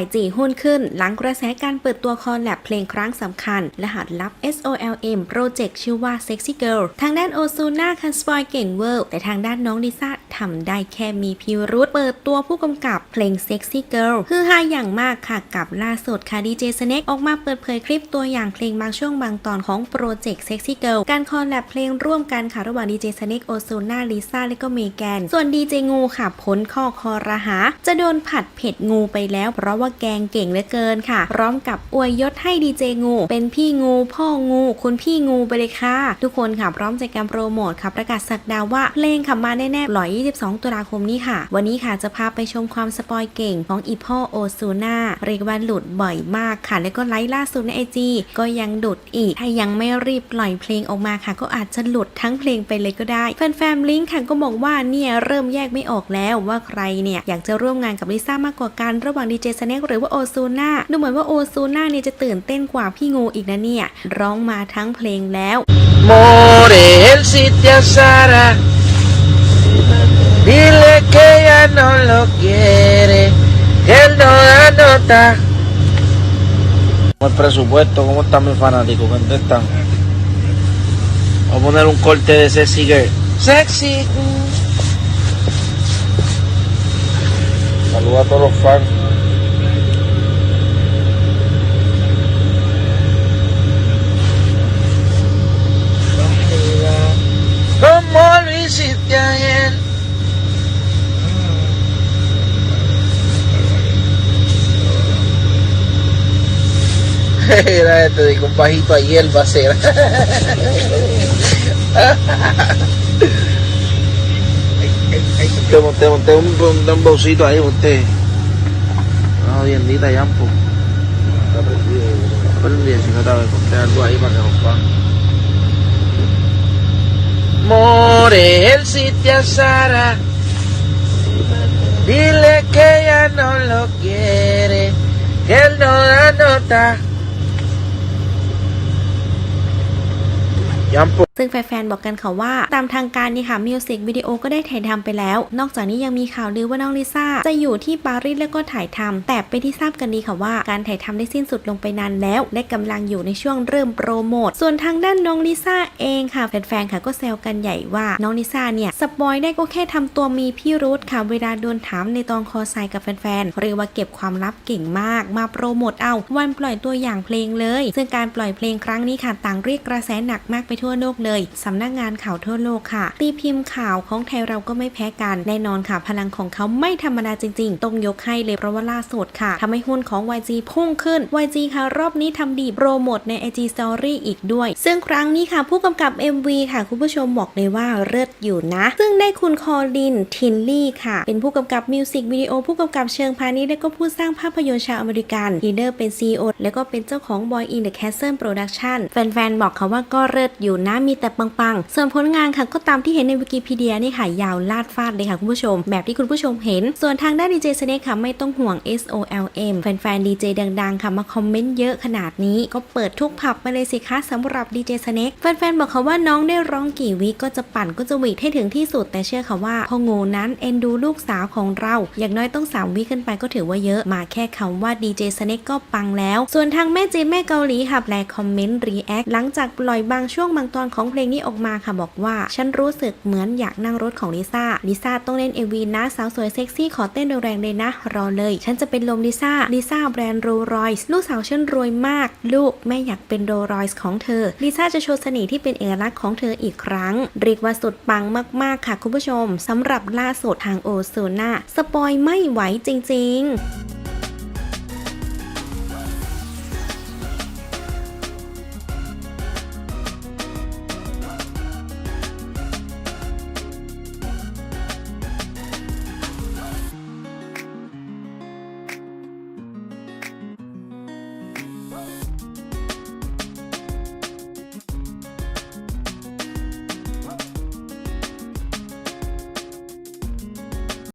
YG หุ้นขึ้นหลังกระแสการเปิดตัวคอลแลบเพลงครั้งสำคัญ รหัสลับ SOLM โปรเจกต์ชื่อว่า Sexy Girl ทางด้านโอซูน่าคันสปอยเก่งเวอร์แต่ทางด้านน้องลิซ่า ทำได้แค่มีพิรุธเปิดตัวผู้กำกับเพลง Sexy Girl คือฮาอย่างมากค่ะกับล่าสุดค่ะดีเจสเน็กออกมาเปิดเผยคลิปตัวอย่างเพลงบางช่วงบางตอนของโปรเจกต์ Sexy Girl การคอลแลบเพลงร่วมกันค่ะระหว่างดีเจสเน็กโอซูน่าลิซ่าและก็เมแกน ส่วนดีเจงูค่ะพ้นข้อคอรหา จะโดนผัดเผ็ดงูไปแล้ว เพราะว่าแกงเก่งเหลือเกินค่ะ พร้อมกับอวยยศให้ดีเจงู เป็นพี่งูพ่องูคุณพี่งูไปเลยค่ะ ทุกคนค่ะพร้อมใจการโปรโมทค่ะประกาศสักดาว่าเพลงขับมาแน่ๆ1 22ตุลาคมนี้ค่ะ วันนี้ค่ะจะพาไปชมความสปอยเก่งของอีพ่อโอซูน่าเรียกว่าหลุดบ่อยมากค่ะ แล้วก็ไลฟ์ล่าสุดในไอจีก็ยังหลุดอีก ถ้ายังไม่รีบปล่อยเพลงออกมาค่ะ ก็อาจจะหลุดทั้งเพลงไปเลยก็ได้ แฟนๆลิงก์ค่ะก็บอกว่าเนี่ยเริ่มแยกไม่ออกแล้วว่าใครเนี่ยอยากจะร่วมงานกับลิซ่ามากกว่ากันระหว่างดีเจสแน็คหรือว่าโอซูน่าดูเหมือนว่าโอซูน่าเนี่ยจะตื่นเต้นกว่าพี่งูอีกนะเนี่ยร้องมาทั้งเพลงแล้ว More él si te asara. Dile que ya no lo quiere, que él no da nota. El presupuesto, ¿cómo están mis fanáticos? Contestan. Vamos a poner un corte de Sexy Girl. Sexy. Saluda a todos los fans. Era este de un bajito va a ser. Te monté, monté un, un ahí, monté. Una jodiendita ya, pues. Está prendido. Está prendido, si no te monté algo ahí para que nos puedan. More él si te asara. Dile que ya no lo quiere, que él no da nota. yan po. ซึ่งแฟนๆบอกกันค่ะว่า ตามทางการนี่ค่ะมิวสิกวิดีโอก็ได้ถ่ายทำไปแล้ว นอกจากนี้ยังมีข่าวลือว่าน้องลิซ่าจะอยู่ที่ปารีสแล้วก็ถ่ายทำแต่เป็นที่ทราบกันดีค่ะว่า การถ่ายทำได้สิ้นสุดลงไปนานแล้ว และกำลังอยู่ในช่วงเริ่มโปรโมทส่วนทางด้านน้องลิซ่าเองค่ะแฟนๆค่ะก็แซวกันใหญ่ว่าน้องลิซ่าเนี่ยสปอยได้ก็แค่ทำตัวมีพี่รุธค่ะเวลาโดนถามในตอนคอไซกับแฟนๆเรียกว่าเก็บความลับเก่งมาก มาโปรโมทเอาวันปล่อยตัวอย่างเพลงเลย ซึ่งการปล่อยเพลงครั้งนี้ค่ะต่างเรียกกระแสหนักมากไปทั่วโลกเลยสำนักงานข่าวทั่วโลกค่ะ ตีพิมพ์ข่าวของไทยเราก็ไม่แพ้กันแน่นอนค่ะ พลังของเขาไม่ธรรมดาจริง ๆ ต้องยกให้เลยเพราะว่าล่าสุดค่ะทำให้หุ้นของ YG พุ่งขึ้น YG ค่ะ รอบนี้ทำดีโปรโมทใน IG Story อีกด้วย ซึ่งครั้งนี้ค่ะ ผู้กำกับ MV ค่ะ คุณผู้ชมบอกเลยว่าเลิศอยู่นะ ซึ่งได้คุณคอลินทินลี่ค่ะ เป็นผู้กำกับมิวสิกวิดีโอผู้กำกับเชิงพาณิชย์และก็ผู้สร้างภาพยนตร์ชาวอเมริกันทีเดอร์เป็น CEO แล้วก็เป็นเจ้าของ Boy in the Castle Production แฟนๆบอกเขาว่าก็เลิศอยู่นะมีแต่ปังๆ ส่วนผลงานค่ะก็ตามที่เห็นในวิกิพีเดียนี่ค่ะยาวลาดฟาดเลยค่ะคุณผู้ชม แบบที่คุณผู้ชมเห็น ส่วนทางด้านดีเจสเนคค่ะไม่ต้องห่วง SOLM แฟนๆดีเจดังๆ ค่ะมาคอมเมนต์เยอะขนาดนี้ ก็เปิดทุกผับไปเลยสิคะสำหรับดีเจสเนคแฟนๆบอกเขาว่าน้องได้ร้องกี่วิก็จะปั่นก็จะวีดให้ถึงที่สุด แต่เชื่อค่ะว่าพ่อโง่นั้นเอ็นดูลูกสาวของเรา อย่างน้อยต้อง3วิขึ้นไปก็ถือว่าเยอะมาแค่คำว่าดีเจสเนคก็ปังแล้ว ส่วนทางแม่จีนแม่เกาหลีค่ะแปลคอมเมนต์รีแอคหลังจากปล่อยบางช่วงบางตอนของของเพลงนี้ออกมาค่ะบอกว่า ฉันรู้สึกเหมือนอยากนั่งรถของลิซ่าลิซ่าต้องเล่นเอวีนะสาวสวยเซ็กซี่ขอเต้นแรงๆเลยนะ รอเลย ฉันจะเป็นลมลิซ่าลิซ่าแบรนด์โรรอยส์ลูกสาวฉันรวยมาก ลูกแม่อยากเป็นโรรอยส์ของเธอลิซ่าจะโชว์เสน่ห์ที่เป็นเอกลักษณ์ของเธออีกครั้ง เรียกว่าสุดปังมากๆค่ะคุณผู้ชมสำหรับล่าสุดทางโอซูน่าสปอยไม่ไหวจริง ๆ